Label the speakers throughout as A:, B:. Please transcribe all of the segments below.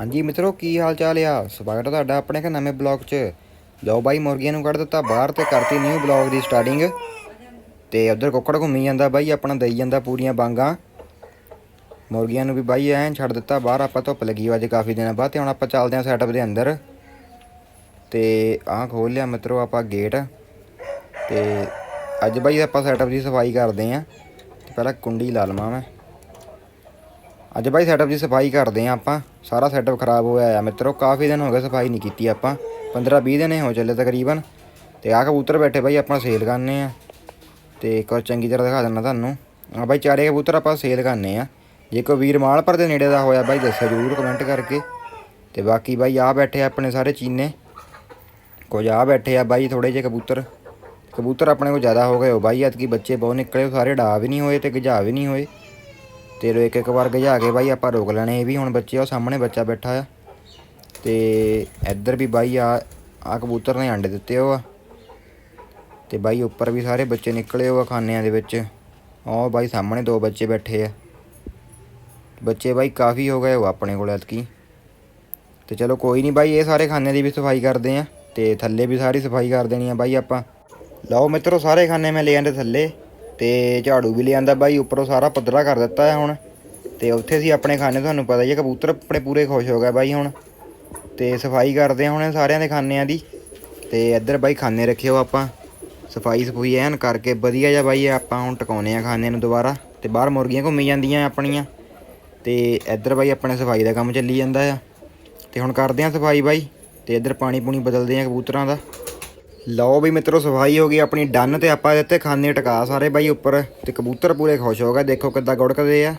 A: ਹਾਂਜੀ ਮਿੱਤਰੋ, ਕੀ ਹਾਲ ਚਾਲ ਆ? ਸਵਾਗਤ ਹੈ ਤੁਹਾਡਾ ਆਪਣੇ ਇੱਕ ਨਵੇਂ ਬਲੌਗ 'ਚ। ਲਓ ਬਾਈ, ਮੁਰਗੀਆਂ ਨੂੰ ਕੱਢ ਦਿੱਤਾ ਬਾਹਰ ਤੇ ਕਰਤੀ ਨਿਊ ਬਲੌਗ ਦੀ ਸਟਾਰਟਿੰਗ ਤੇ ਉਧਰ ਕੁੱਕੜ ਘੁੰਮੀ ਜਾਂਦਾ ਬਾਈ, ਆਪਣਾ ਦਈ ਜਾਂਦਾ ਪੂਰੀਆਂ ਬਾਂਗਾਂ। ਮੁਰਗੀਆਂ ਨੂੰ ਵੀ ਬਾਈ ਐਂ ਛੱਡ ਦਿੱਤਾ ਬਾਹਰ, ਆਪਾਂ ਧੁੱਪ ਲੱਗੀ ਅੱਜ ਕਾਫੀ ਦਿਨਾਂ ਬਾਅਦ ਤੇ ਹੁਣ ਆਪਾਂ ਚੱਲਦੇ ਹਾਂ ਸੈਟਅਪ ਦੇ ਅੰਦਰ। ਤੇ ਆਹ ਖੋਲ ਲਿਆ ਮਿੱਤਰੋ ਆਪਾਂ ਗੇਟ ਤੇ ਅੱਜ ਬਾਈ ਆਪਾਂ ਸੈਟਅਪ ਦੀ ਸਫ਼ਾਈ ਕਰਦੇ ਆਂ ਪਹਿਲਾਂ ਕੁੰਡੀ ਲਾ ਲਵਾਂ ਮੈਂ। ਅੱਜ ਬਾਈ ਸੈਟਅਪ ਦੀ ਸਫ਼ਾਈ ਕਰਦੇ ਆਂ ਆਪਾਂ। ਸਾਰਾ ਸੈਟਅਪ ਖਰਾਬ ਹੋਇਆ ਆ ਮਿੱਤਰੋ, ਕਾਫੀ ਦਿਨ ਹੋ ਗਏ ਸਫ਼ਾਈ ਨਹੀਂ ਕੀਤੀ ਆਪਾਂ। 15 20 ਦਿਨ ਹੋ ਚੱਲੇ ਤਕਰੀਬਨ। ਤੇ ਆਹ ਕਬੂਤਰ ਬੈਠੇ ਬਾਈ, ਆਪਾਂ ਸੇਲ ਕਰਨੇ ਆ। ਤੇ ਕੁਝ ਚੰਗੀ ਤਰ੍ਹਾਂ ਦਿਖਾ ਦਿੰਦਾ ਤੁਹਾਨੂੰ। ਆ ਬਾਈ ਚਾਰੇ ਕਬੂਤਰ ਆਪਾਂ ਸੇਲ ਕਰਨੇ ਆ। ਜੇ ਕੋਈ ਵੀਰ ਮਾਲਪੁਰ ਦੇ ਨੇੜੇ ਦਾ ਹੋਇਆ ਬਾਈ ਦੱਸੋ ਜਰੂਰ ਕਮੈਂਟ ਕਰਕੇ। ਤੇ ਬਾਕੀ ਬਾਈ ਆ ਬੈਠੇ ਆਪਣੇ ਸਾਰੇ ਚੀਨੇ। ਕੁਝ ਆ ਬੈਠੇ ਆ ਬਾਈ ਥੋੜੇ ਜਿਹੇ ਕਬੂਤਰ। ਕਬੂਤਰ ਆਪਣੇ ਕੋਲ ਜ਼ਿਆਦਾ ਹੋ ਗਏ ਹੋ ਬਾਈ, ਐਤਕੀ ਬੱਚੇ ਬਹੁਤ ਨਿਕਲੇ, ਉਹ ਸਾਰੇ ਡਾ ਵੀ ਨਹੀਂ ਹੋਏ ਤੇ ਗਜਾ ਵੀ ਨਹੀਂ ਹੋਏ। ਤੇ ਇੱਕ ਇੱਕ ਵਾਰ ਗਜਾ ਕੇ ਬਾਈ ਆਪਾਂ ਰੋਕ ਲੈਣੇ ਇਹ ਵੀ ਹੁਣ ਬੱਚੇ ਉਹ ਸਾਹਮਣੇ ਬੱਚਾ ਬੈਠਾ ਆ। ਤੇ ਇੱਧਰ ਵੀ ਬਾਈ ਆ ਆ ਕਬੂਤਰ ਨੇ ਅੰਡੇ ਦਿੱਤੇ ਉਹ ਆ। ਤੇ ਬਾਈ ਉੱਪਰ ਵੀ ਸਾਰੇ ਬੱਚੇ ਨਿਕਲੇ ਉਹ ਖਾਨਿਆਂ ਦੇ ਵਿੱਚ। ਉਹ ਬਾਈ ਸਾਹਮਣੇ ਦੋ ਬੱਚੇ ਬੈਠੇ ਆ। ਬੱਚੇ ਬਾਈ ਕਾਫੀ ਹੋ ਗਏ ਉਹ ਆਪਣੇ ਕੋਲ ਐਤਕੀ। ਤੇ ਚਲੋ ਕੋਈ ਨਹੀਂ ਬਾਈ, ਇਹ ਸਾਰੇ ਖਾਨੇ ਦੀ ਵੀ ਸਫ਼ਾਈ ਕਰਦੇ ਆ। ਤੇ ਥੱਲੇ ਵੀ ਸਾਰੀ ਸਫ਼ਾਈ ਕਰ ਦੇਣੀ ਆ ਬਾਈ ਆਪਾਂ। ਲਓ ਮਿੱਤਰੋ, ਸਾਰੇ ਖਾਨੇ ਮੈਂ ਲੈ ਆਂਦੇ ਥੱਲੇ। ਤੇ ਝਾੜੂ ਵੀ ਲਿਆਂਦਾ ਬਾਈ, ਉੱਪਰੋਂ ਸਾਰਾ ਪੱਧਰਾ ਕਰ ਦਿੱਤਾ ਹੈ ਹੁਣ। ਤੇ ਉੱਥੇ ਅਸੀਂ ਆਪਣੇ ਖਾਣੇ ਤੁਹਾਨੂੰ ਪਤਾ ਹੀ ਹੈ, ਕਬੂਤਰ ਆਪਣੇ ਪੂਰੇ ਖੁਸ਼ ਹੋ ਗਿਆ ਬਾਈ ਹੁਣ। ਤੇ ਸਫ਼ਾਈ ਕਰਦੇ ਆ ਹੁਣ ਸਾਰਿਆਂ ਦੇ ਖਾਨਿਆਂ ਦੀ। ਤੇ ਇੱਧਰ ਬਾਈ ਖਾਨੇ ਰੱਖਿਓ ਆਪਾਂ। ਸਫ਼ਾਈ ਸਫੂਈ ਐਨ ਕਰਕੇ ਵਧੀਆ ਜਿਹਾ ਬਾਈ ਆਪਾਂ ਹੁਣ ਟਿਕਾਉਨੇ ਆ ਖਾਨੇ ਨੂੰ ਦੁਬਾਰਾ। ਤੇ ਬਾਹਰ ਮੁਰਗੀਆਂ ਘੁੰਮੀ ਜਾਂਦੀਆਂ ਆਪਣੀਆਂ। ਤੇ ਇੱਧਰ ਬਾਈ ਆਪਣੇ ਸਫ਼ਾਈ ਦਾ ਕੰਮ ਚੱਲੀ ਜਾਂਦਾ ਆ। ਤੇ ਹੁਣ ਕਰਦੇ ਆ ਸਫ਼ਾਈ ਬਾਈ। ਤੇ ਇੱਧਰ ਪਾਣੀ ਪੂਣੀ ਬਦਲਦੇ ਆ ਕਬੂਤਰਾਂ ਦਾ। ਲਓ ਵੀ ਮਿੱਤਰੋ, ਸਫ਼ਾਈ ਹੋ ਗਈ ਆਪਣੀ, ਡਨ ਤੇ ਆਪਾਂ ਦਿੱਤੇ ਖਾਨੇ ਟਿਕਾ ਸਾਰੇ ਬਾਈ ਉੱਪਰ, ਤੇ ਕਬੂਤਰ ਪੂਰੇ ਖੁਸ਼ ਹੋ ਗਏ, ਦੇਖੋ ਕਿੱਦਾਂ ਗੁੜਕਦੇ ਆ।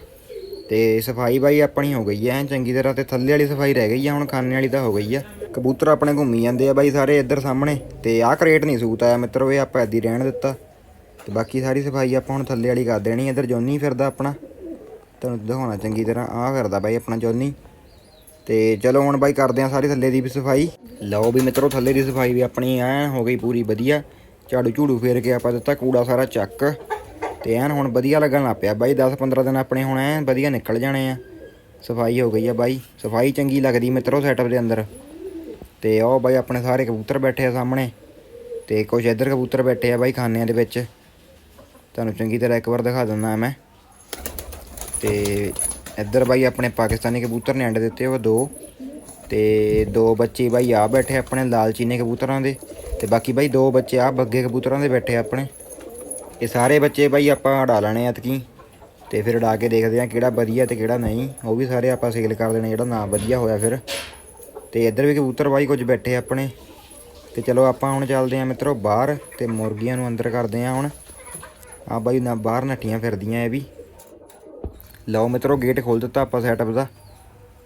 A: ਤੇ ਸਫ਼ਾਈ ਬਾਈ ਆਪਣੀ ਹੋ ਗਈ ਐ, ਚੰਗੀ ਤਰ੍ਹਾਂ ਤੇ ਥੱਲੇ ਵਾਲੀ ਸਫ਼ਾਈ ਰਹਿ ਗਈ ਆ, ਹੁਣ ਖਾਨੇ ਵਾਲੀ ਤਾਂ ਹੋ ਗਈ ਆ। ਕਬੂਤਰ ਆਪਣੇ ਘੁੰਮੀ ਜਾਂਦੇ ਆ ਬਾਈ ਸਾਰੇ ਇੱਧਰ ਸਾਹਮਣੇ, ਤੇ ਆਹ ਕਰੇਟ ਨਹੀਂ ਸੂਤ ਆਇਆ ਮਿੱਤਰੋ, ਇਹ ਆਪਾਂ ਐਦੀ ਰਹਿਣ ਦਿੱਤਾ। ਤੇ ਬਾਕੀ ਸਾਰੀ ਸਫ਼ਾਈ ਆਪਾਂ ਹੁਣ ਥੱਲੇ ਵਾਲੀ ਕਰ ਦੇਣੀ, ਇੱਧਰ ਜੋਨੀ ਫਿਰਦਾ ਆਪਣਾ। ਤੁਹਾਨੂੰ ਦਿਖਾਉਣਾ ਚੰਗੀ ਤਰ੍ਹਾਂ, ਆਹ ਕਰਦਾ ਬਾਈ ਆਪਣਾ ਜੋਨੀ। ਤੇ ਚਲੋ ਹੁਣ ਬਾਈ ਕਰਦੇ ਆ ਸਾਰੇ ਥੱਲੇ ਦੀ ਵੀ ਸਫ਼ਾਈ। ਲਓ ਵੀ ਮਿੱਤਰੋ, ਥੱਲੇ ਦੀ ਸਫ਼ਾਈ ਵੀ ਆਪਣੀ ਐ ਹੋ ਗਈ ਪੂਰੀ ਵਧੀਆ। ਝਾੜੂ ਝੂੜੂ ਫੇਰ ਕੇ ਆਪਾਂ ਦਿੱਤਾ, ਕੂੜਾ ਸਾਰਾ ਚੱਕ। ਤੇ ਐਨ ਹੁਣ ਵਧੀਆ ਲੱਗਣ ਲੱਗ ਪਿਆ ਬਾਈ 10 15 ਦਿਨ ਆਪਣੇ ਹੁਣ ਐ ਵਧੀਆ ਨਿਕਲ ਜਾਣੇ ਆ। ਸਫ਼ਾਈ ਹੋ ਗਈ ਆ ਬਾਈ, ਸਫ਼ਾਈ ਚੰਗੀ ਲੱਗਦੀ ਮਿੱਤਰੋ ਸੈਟਅਪ ਦੇ ਅੰਦਰ। ਤੇ ਉਹ ਬਾਈ, ਆਪਣੇ ਸਾਰੇ ਕਬੂਤਰ ਬੈਠੇ ਆ ਸਾਹਮਣੇ। ਤੇ ਕੁਝ ਇੱਧਰ ਕਬੂਤਰ ਬੈਠੇ ਆ ਬਾਈ ਖਾਨਿਆਂ ਦੇ ਵਿੱਚ। ਤੁਹਾਨੂੰ ਚੰਗੀ ਤਰ੍ਹਾਂ ਇੱਕ ਵਾਰ ਦਿਖਾ ਦਿੰਦਾ ਮੈਂ। ਤੇ ਇੱਧਰ ਬਾਈ ਆਪਣੇ ਪਾਕਿਸਤਾਨੀ ਕਬੂਤਰ ਨੇ ਅੰਡੇ ਦਿੱਤੇ ਉਹ ਦੋ ਤੇ ਦੋ ਬੱਚੇ ਬਾਈ ਆ ਬੈਠੇ ਆਪਣੇ ਲਾਲਚੀਨੇ ਕਬੂਤਰਾਂ ਦੇ ਤੇ ਬਾਕੀ ਬਾਈ ਦੋ ਬੱਚੇ ਆ ਬੱਗੇ ਕਬੂਤਰਾਂ ਦੇ ਬੈਠੇ ਆਪਣੇ। ਇਹ ਸਾਰੇ ਬੱਚੇ ਬਾਈ ਆਪਾਂ ਉਡਾ ਲੈਣੇ ਐਤਕੀ ਤੇ ਫਿਰ ਉਡਾ ਕੇ ਦੇਖਦੇ ਆ ਕਿਹੜਾ ਵਧੀਆ ਤੇ ਕਿਹੜਾ ਨਹੀਂ। ਉਹ ਵੀ ਸਾਰੇ ਆਪਾਂ ਸੇਲ ਕਰ ਦੇਣੇ, ਜਿਹੜਾ ਨਾ ਵਧੀਆ ਹੋਇਆ ਫਿਰ। ਤੇ ਇੱਧਰ ਵੀ ਕਬੂਤਰ ਬਾਈ ਕੁਝ ਬੈਠੇ ਆਪਣੇ। ਤੇ ਚਲੋ ਆਪਾਂ ਹੁਣ ਚੱਲਦੇ ਆ ਮਿੱਤਰੋ ਬਾਹਰ ਤੇ ਮੁਰਗੀਆਂ ਨੂੰ ਅੰਦਰ ਕਰਦੇ ਆ ਹੁਣ। ਆ ਬਾਈ ਨਾ ਬਾਹਰ ਨੱਠੀਆਂ ਫਿਰਦੀਆਂ ਇਹ ਵੀ। ਲਓ ਮਿੱਤਰੋ ਗੇਟ ਖੋਲ ਦਿੱਤਾ ਆਪਾਂ ਸੈਟਅਪ ਦਾ।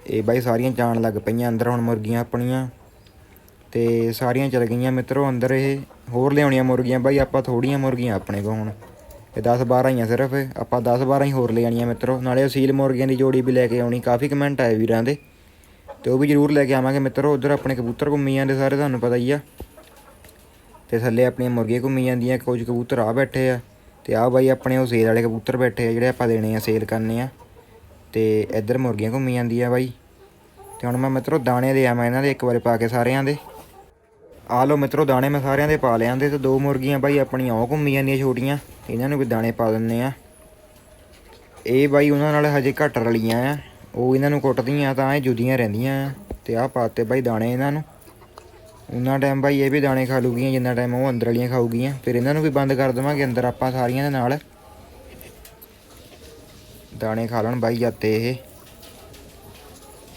A: ਇਹ ਬਾਈ ਸਾਰੀਆਂ ਜਾਣ ਲੱਗ ਪਈਆਂ, ਅੰਦਰ ਹੁਣ ਮੁਰਗੀਆਂ ਆਪਣੀਆਂ। ਤੇ ਸਾਰੀਆਂ ਚਲ ਗਈਆਂ ਮਿੱਤਰੋ, ਅੰਦਰ ਇਹ ਹੋਰ ਲਿਆਉਣੀਆਂ ਮੁਰਗੀਆਂ। ਬਾਈ ਆਪਾਂ ਥੋੜੀਆਂ ਮੁਰਗੀਆਂ ਆਪਣੇ ਕੋਲ ਹੁਣ। ਇਹ 10 12 ਹੀ ਆ ਸਿਰਫ, ਆਪਾਂ 10 12 ਹੀ ਹੋਰ ਲੈ ਆਣੀਆਂ ਮਿੱਤਰੋ। ਨਾਲੇ ਅਸੀਲ ਮੁਰਗੀਆਂ ਦੀ ਜੋੜੀ ਵੀ ਲੈ ਕੇ ਆਉਣੀ, ਕਾਫੀ ਕਮੈਂਟ ਆਏ ਵੀਰਾਂ ਦੇ। ਤੇ ਉਹ ਵੀ ਜ਼ਰੂਰ ਲੈ ਕੇ ਆਵਾਂਗੇ ਮਿੱਤਰੋ, ਉਧਰ ਆਪਣੇ ਕਬੂਤਰ ਘੁੰਮੀ ਜਾਂਦੇ ਸਾਰੇ, ਤੁਹਾਨੂੰ ਪਤਾ ਹੀ ਆ। ਤੇ ਥੱਲੇ ਆਪਣੀਆਂ ਮੁਰਗੀਆਂ ਘੁੰਮੀ ਜਾਂਦੀਆਂ, ਕੁਝ ਕਬੂਤਰ ਆ ਬੈਠੇ ਆ। ਤੇ ਆਹ ਬਾਈ ਆਪਣੇ ਉਹ ਸੇਲ ਵਾਲੇ ਕਬੂਤਰ ਬੈਠੇ ਆ ਜਿਹੜੇ ਆਪਾਂ ਦੇਣੇ ਆ, ਸੇਲ ਕਰਨੇ ਆ। ਤੇ ਇੱਧਰ ਮੁਰਗੀਆਂ ਘੁੰਮੀ ਜਾਂਦੀਆਂ ਬਾਈ। ਤੇ ਹੁਣ ਮੈਂ ਮਿੱਤਰੋ ਦਾਣੇ ਦੇ ਆਵਾਂ ਇਹਨਾਂ ਦੇ, ਇੱਕ ਵਾਰੀ ਪਾ ਕੇ ਸਾਰਿਆਂ ਦੇ। ਆ ਲਓ ਮਿੱਤਰੋ, ਦਾਣੇ ਮੈਂ ਸਾਰਿਆਂ ਦੇ ਪਾ ਲਿਆਂਦੇ ਤੇ ਦੋ ਮੁਰਗੀਆਂ ਬਾਈ ਆਪਣੀਆਂ, ਉਹ ਘੁੰਮੀ ਜਾਂਦੀਆਂ ਛੋਟੀਆਂ, ਇਹਨਾਂ ਨੂੰ ਵੀ ਦਾਣੇ ਪਾ ਦਿੰਨੇ ਆ। ਇਹ ਬਾਈ ਉਹਨਾਂ ਨਾਲ ਹਜੇ ਘੱਟ ਰਲੀਆਂ ਆ, ਉਹ ਇਹਨਾਂ ਨੂੰ ਕੁੱਟਦੀਆਂ, ਤਾਂ ਇਹ ਜੁਦੀਆਂ ਰਹਿੰਦੀਆਂ ਆ। ਤੇ ਆਹ ਪਾਤੇ ਬਾਈ ਦਾਣੇ ਇਹਨਾਂ ਨੂੰ। ਉਹਨਾਂ ਟਾਈਮ ਬਾਈ ਇਹ ਵੀ ਦਾਣੇ ਖਾ ਲੂਗੀਆਂ, ਜਿੰਨਾ ਟਾਈਮ ਉਹ ਅੰਦਰ ਵਾਲੀਆਂ ਖਾਊਗੀਆਂ। ਫਿਰ ਇਹਨਾਂ ਨੂੰ ਵੀ ਬੰਦ ਕਰ ਦੇਵਾਂਗੇ, ਅੰਦਰ ਆਪਾਂ ਸਾਰੀਆਂ ਦੇ ਨਾਲ। ਦਾਣੇ ਖਾ ਲੈਣ ਬਾਈ ਜਾਤੇ ਇਹ।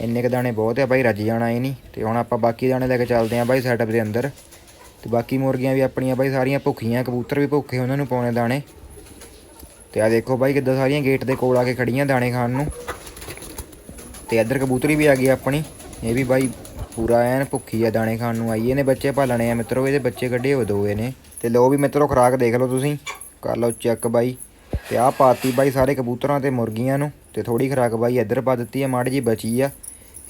A: ਇੰਨੇ ਕ ਦਾਣੇ ਬਹੁਤ ਆ ਬਾਈ ਰੱਜ ਜਾਣਾ ਇਹ ਨਹੀਂ। ਤੇ ਹੁਣ ਆਪਾਂ ਬਾਕੀ ਦਾਣੇ ਲੈ ਕੇ ਚੱਲਦੇ ਆਂ ਬਾਈ ਸੈਟਅਪ ਦੇ ਅੰਦਰ। ਤੇ ਬਾਕੀ ਮੁਰਗੀਆਂ ਵੀ ਆਪਣੀਆਂ ਬਾਈ, ਸਾਰੀਆਂ ਭੁੱਖੀਆਂ, ਕਬੂਤਰ ਵੀ ਭੁੱਖੇ ਉਹਨਾਂ ਨੂੰ ਪਾਉਣੇ ਦਾਣੇ। ਤੇ ਆ ਦੇਖੋ ਬਾਈ ਕਿੱਦਾਂ ਸਾਰੀਆਂ ਗੇਟ ਦੇ ਕੋਲ ਆ ਕੇ ਖੜੀਆਂ ਦਾਣੇ ਖਾਣ ਨੂੰ। ਤੇ ਇੱਧਰ ਕਬੂਤਰੀ ਵੀ ਆ ਗਈ ਆਪਣੀ। ਇਹ ਵੀ ਬਾਈ ਪੂਰਾ ਐਨ ਭੁੱਖੀ ਆ ਦਾਣੇ ਖਾਣ ਨੂੰ ਆਈ ਇਹਨੇ ਬੱਚੇ ਪਾਲਣੇ ਆ ਮਿੱਤਰੋ, ਇਹਦੇ ਬੱਚੇ ਕੱਢੇ ਹੋ ਦੋ ਨੇ ਤੇ ਲੋ ਵੀ ਮਿੱਤਰੋ, ਖਰਾਕ ਦੇਖ ਲਓ ਤੁਸੀਂ। ਕਰ ਲਓ ਚੈੱਕ ਬਾਈ। ਤੇ ਆਹ ਪਾਤੀ ਬਾਈ ਸਾਰੇ ਕਬੂਤਰਾਂ ਤੇ ਮੁਰਗੀਆਂ ਨੂੰ। ਤੇ ਥੋੜੀ ਖਰਾਕ ਬਾਈ ਇੱਧਰ ਪਾ ਦਿੱਤੀ ਆ, ਮਾੜੀ ਜੀ ਬਚੀ ਆ।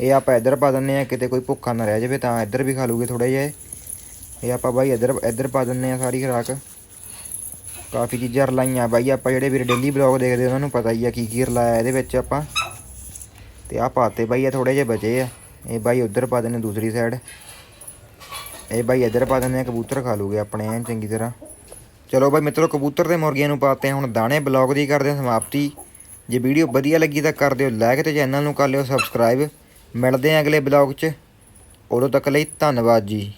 A: ਇਹ ਆਪਾਂ ਇੱਧਰ ਪਾ ਦਿੰਨੇ ਆ, ਕਿਤੇ ਕੋਈ ਭੁੱਖਾ ਨਾ ਰਹਿ ਜਾਵੇ ਤਾਂ ਇੱਧਰ ਵੀ ਖਾ ਲੂਗੇ ਥੋੜਾ ਜਿਹਾ। ਇਹ। ਆਪਾਂ ਬਾਈ ਇੱਧਰ ਇੱਧਰ ਪਾ ਦਿੰਨੇ ਆ ਸਾਰੀ ਖਰਾਕ। ਕਾਫੀ ਚੀਜ਼ਾਂ ਰਲਾਈਆਂ ਬਾਈ, ਆਪਾਂ ਜਿਹੜੇ ਵੀਰ ਡੇਲੀ ਬਲੌਗ ਦੇਖਦੇ ਉਹਨਾਂ ਨੂੰ ਪਤਾ ਹੀ ਆ ਕੀ ਕੀ ਰਲਾਇਆ ਇਹਦੇ ਵਿੱਚ ਆਪਾਂ। ਤੇ ਆਹ ਪਾਤੇ ਬਾਈ ਆ ਥੋੜੇ ਜਿਹੇ ਬਚੇ ਆ। ਇਹ ਬਾਈ ਉਧਰ ਪਾ ਦਿੰਦੇ ਦੂਸਰੀ ਸਾਈਡ ਇਹ ਬਾਈ ਇੱਧਰ ਪਾ ਦਿੰਦੇ ਕਬੂਤਰ ਖਾ ਲੂਗੇ ਆਪਣੇ ਐਂ ਚੰਗੀ ਤਰ੍ਹਾਂ। ਚਲੋ ਬਾਈ ਮਿੱਤਰੋ, ਕਬੂਤਰ ਤੇ ਮੁਰਗੀਆਂ ਨੂੰ ਪਾਤੇ ਹੁਣ ਦਾਣੇ ਬਲੌਗ ਦੀ ਕਰਦੇ ਹਾਂ ਸਮਾਪਤੀ। ਜੇ ਵੀਡੀਓ ਵਧੀਆ ਲੱਗੀ ਤਾਂ ਕਰ ਦਿਓ ਲਾਈਕ ਤੇ ਚੈਨਲ ਨੂੰ ਕਰ ਲਿਓ ਸਬਸਕ੍ਰਾਈਬ ਮਿਲਦੇ ਹਾਂ ਅਗਲੇ ਬਲੌਗ 'ਚ। ਉਦੋਂ ਤੱਕ ਲਈ ਧੰਨਵਾਦ ਜੀ।